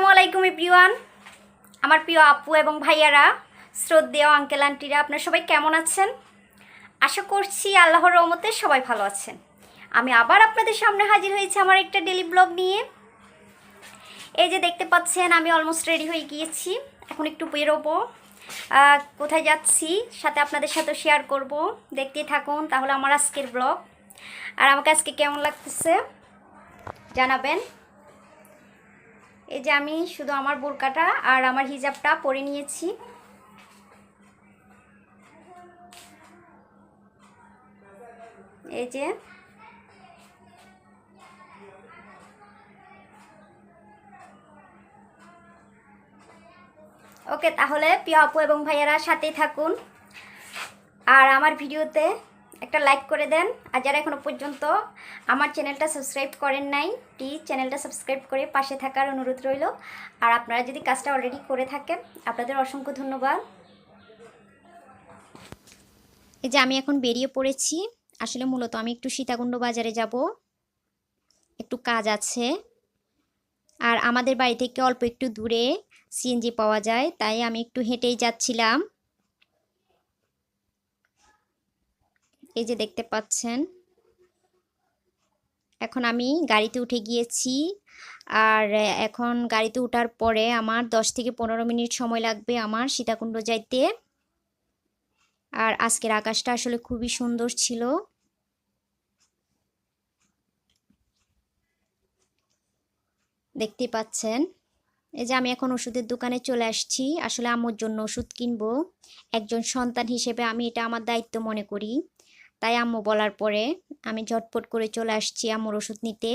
আসসালামু আলাইকুম এভরিওয়ান। আমার প্রিয় আপু এবং ভাইয়ারা, শ্রদ্ধেয় আঙ্কেল, আন্টিরা, আপনারা সবাই কেমন আছেন? আশা করছি আল্লাহর রহমতে সবাই ভালো আছেন। আমি আবার আপনাদের সামনে হাজির হয়েছি আমার একটা ডেলি ব্লগ নিয়ে। এই যে দেখতে পাচ্ছেন, আমি অলমোস্ট রেডি হয়ে গিয়েছি। এখন একটু বেরোবো। কোথায় যাচ্ছি সাথে আপনাদের সাথে শেয়ার করব। দেখতেই থাকুন, তাহলে আমার আজকের ব্লগ আর আমাকে আজকে কেমন লাগতেছে জানাবেন। এই যে আমি শুধু আমার বোরকাটা আর আমার হিজাবটা পরে নিয়েছি। এই যে। ওকে, তাহলে প্রিয় আপু এবং ভাইয়ারা সাথেই থাকুন। আর আমার ভিডিওতে একটা লাইক করে দেন। আর যারা এখনও পর্যন্ত আমার চ্যানেলটা সাবস্ক্রাইব করেন নাই প্লিজ চ্যানেলটা সাবস্ক্রাইব করে পাশে থাকার অনুরোধ রইল। আর আপনারা যদি কাজটা অলরেডি করে থাকেন, আপনাদের অসংখ্য ধন্যবাদ। এই যে আমি এখন বেরিয়ে পড়েছি। আসলে মূলত আমি একটু সীতাকুণ্ড বাজারে যাব। একটু কাজ আছে। আর আমাদের বাড়ি থেকে অল্প একটু দূরে সিএনজি পাওয়া যায়, তাই আমি একটু হেঁটেই যাচ্ছিলাম। এই যে দেখতে পাচ্ছেন। এখন আমি গাড়িতে উঠে গিয়েছি আর এখন গাড়িতে ওঠার পরে আমার দশ থেকে পনেরো মিনিট সময় লাগবে আমার সীতাকুণ্ড যাইতে। আর আজকের আকাশটা আসলে খুবই সুন্দর ছিল। দেখতে পাচ্ছেন। এই যে আমি এখন ওষুধের দোকানে চলে আসছি। আসলে আমার জন্য ওষুধ কিনবো। একজন সন্তান হিসেবে আমি এটা আমার দায়িত্ব মনে করি। তাই আম্মু বলার পরে আমি ঝটপট করে চলে আসছি আম্মুর ওষুধ নিতে।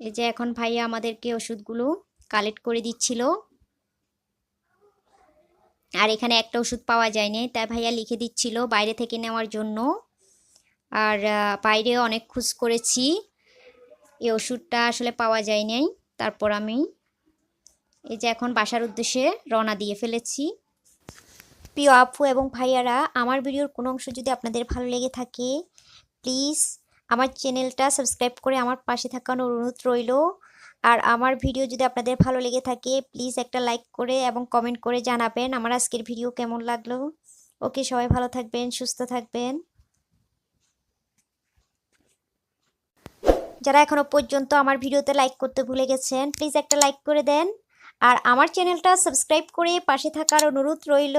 এই যে এখন ভাইয়া আমাদেরকে ওষুধগুলো কালেক্ট করে দিচ্ছিল। আর এখানে একটা ওষুধ পাওয়া যায়নি, তাই ভাইয়া লিখে দিচ্ছিল বাইরে থেকে নেওয়ার জন্য। আর বাইরে অনেক খোঁজ করেছি, এই ওষুধটা আসলে পাওয়া যায় নাই তারপর আমি এই যে এখন বাসার উদ্দেশ্যে রওনা দিয়ে ফেলেছি। প্রিয় আপু এবং ভাইয়ারা, আমার ভিডিওর কোনো অংশ যদি আপনাদের ভালো লেগে থাকে প্লিজ আমার চ্যানেলটা সাবস্ক্রাইব করে আমার পাশে থাকার অনুরোধ রইল। আর আমার ভিডিও যদি আপনাদের ভালো লেগে থাকে প্লিজ একটা লাইক করে এবং কমেন্ট করে জানাবেন আমার আজকের ভিডিও কেমন লাগল। ওকে, সবাই ভালো থাকবেন, সুস্থ থাকবেন। যারা এখনও পর্যন্ত আমার ভিডিওতে লাইক করতে ভুলে গেছেন প্লিজ একটা লাইক করে দেন। আর আমার চ্যানেলটা সাবস্ক্রাইব করে পাশে থাকার অনুরোধ রইল।